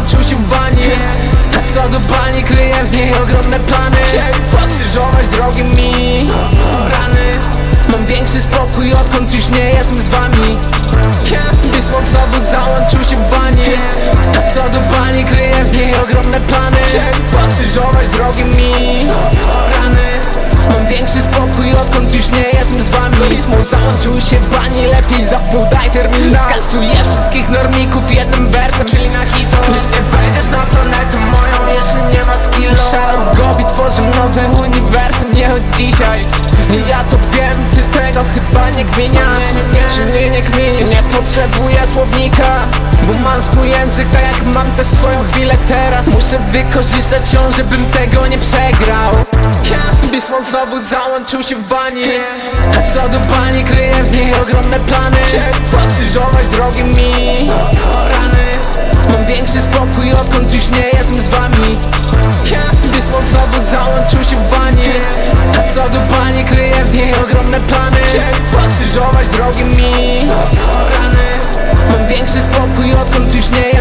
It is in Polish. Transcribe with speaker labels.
Speaker 1: skończył się bani A co do bani, kryję w niej ogromne plany. Chciałem pokrzyżować drogi mi Rany. Mam większy spokój, odkąd już nie jestem z wami. Pismo znowu załączył się w bani A co do bani, kryję w niej ogromne plany. Chciałem pokrzyżować drogi mi Rany. Mam większy spokój, odkąd już nie jestem z wami. Pismo załączył się w bani, lepiej zapodaj termin Skasuję wszystko Tworzą nowe uniwersum Nie od dzisiaj Ja to wiem, ty tego chyba nie kminiasz Czy mnie nie? Nie potrzebuję słownika Bo mam swój język tak jak mam tę swoją chwilę teraz Muszę wykorzystać ją, żebym tego nie przegrał yeah. Bismont znowu załączył się w bani A co do bani kryje w niej ogromne plany Pokrzyżować drogi mi Rany Mam większy spokój odkąd już nie jestem z wami. Załączył się w bani. A co do bani kryje w niej ogromne plany. Pokrzyżować drogi mi. Mam większy spokój odkąd już nie